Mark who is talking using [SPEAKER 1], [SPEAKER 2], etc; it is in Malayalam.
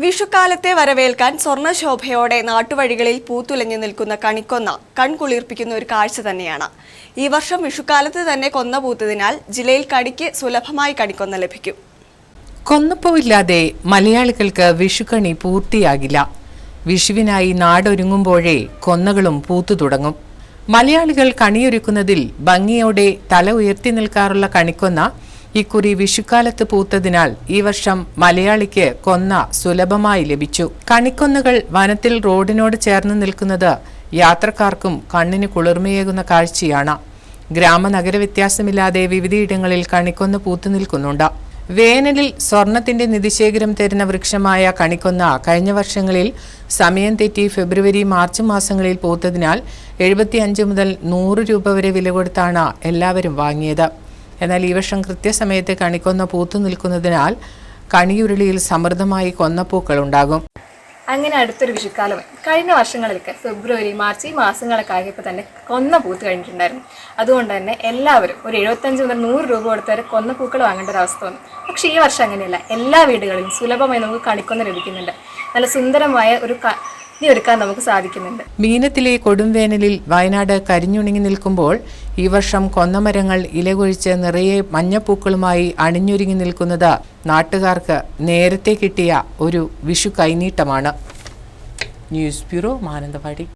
[SPEAKER 1] വിഷുക്കാലത്തെ വരവേൽക്കാൻ സ്വർണശോഭയോടെ നാട്ടുവഴികളിൽ പൂത്തുലഞ്ഞു നിൽക്കുന്ന കണിക്കൊന്ന കൺകുളിർപ്പിക്കുന്ന ഒരു കാഴ്ച തന്നെയാണ്. ഈ വർഷം വിഷുക്കാലത്ത് തന്നെ കൊന്ന പൂത്തതിനാൽ ജില്ലയിൽ കണിക്ക് സുലഭമായി കണിക്കൊന്ന ലഭിക്കും.
[SPEAKER 2] കൊന്നപ്പൂവില്ലാതെ മലയാളികൾക്ക് വിഷുക്കണി പൂർത്തിയാകില്ല. വിഷുവിനായി നാടൊരുങ്ങുമ്പോഴേ കൊന്നകളും പൂത്തു തുടങ്ങും. മലയാളികൾ കണിയൊരുക്കുന്നതിൽ ഭംഗിയോടെ തല ഉയർത്തി നിൽക്കാറുള്ള കണിക്കൊന്ന ഇക്കുറി വിഷുക്കാലത്ത് പൂത്തതിനാൽ ഈ വർഷം മലയാളിക്ക് കൊന്ന സുലഭമായി ലഭിച്ചു. കണിക്കൊന്നകൾ വനത്തിൽ റോഡിനോട് ചേർന്ന് നിൽക്കുന്നത് യാത്രക്കാർക്കും കണ്ണിന് കുളിർമയേകുന്ന കാഴ്ചയാണ്. ഗ്രാമ ഗ്രാമനഗര വ്യത്യാസമില്ലാതെ വിവിധയിടങ്ങളിൽ കണിക്കൊന്ന പൂത്തു നിൽക്കുന്നുണ്ട്. വേനലിൽ സ്വർണത്തിന്റെ നിധിശേഖരം തരുന്ന വൃക്ഷമായ കണിക്കൊന്ന കഴിഞ്ഞ വർഷങ്ങളിൽ സമയം തെറ്റി ഫെബ്രുവരി മാർച്ച് മാസങ്ങളിൽ പൂത്തതിനാൽ എഴുപത്തിയഞ്ച് മുതൽ നൂറ് രൂപ വരെ വില കൊടുത്താണ് എല്ലാവരും വാങ്ങിയത്. എന്നാൽ ഈ വർഷം കൃത്യസമയത്ത് കണിക്കൊന്ന പൂത്തു നിൽക്കുന്നതിനാൽ കണിയുരുളിയിൽ സമൃദ്ധമായി കൊന്നപ്പൂക്കൾ ഉണ്ടാകും.
[SPEAKER 3] അങ്ങനെ അടുത്തൊരു വിഷുക്കാലമായി കഴിഞ്ഞ വർഷങ്ങളിലൊക്കെ ഫെബ്രുവരി മാർച്ച് ഈ മാസങ്ങളൊക്കെ ആയപ്പോൾ തന്നെ കൊന്ന പൂത്ത് കഴിഞ്ഞിട്ടുണ്ടായിരുന്നു. അതുകൊണ്ട് തന്നെ എല്ലാവരും ഒരു എഴുപത്തഞ്ച് മുതൽ നൂറ് രൂപ കൊടുത്ത് വരെ കൊന്ന പൂക്കൾ വാങ്ങേണ്ട ഒരു അവസ്ഥ വന്നു. പക്ഷേ ഈ വർഷം അങ്ങനെയല്ല. എല്ലാ വീടുകളിലും സുലഭമായി നമുക്ക് കണിക്കൊന്ന ലഭിക്കുന്നുണ്ട്. നല്ല സുന്ദരമായ ഒരു ഒരുക്കാൻ നമുക്ക് സാധിക്കുന്നുണ്ട്.
[SPEAKER 2] മീനത്തിലെ കൊടുംവേനലിൽ വയനാട് കരിഞ്ഞുണങ്ങി നിൽക്കുമ്പോൾ ഈ വർഷം കൊന്നമരങ്ങൾ ഇലകൊഴിച്ച് നിറയെ മഞ്ഞപ്പൂക്കളുമായി അണിഞ്ഞൊരുങ്ങി നിൽക്കുന്നത് നാട്ടുകാർക്ക് നേരത്തെ കിട്ടിയ ഒരു വിഷു കൈനീട്ടമാണ് ന്യൂസ് ബ്യൂറോ മാനന്തവാടി.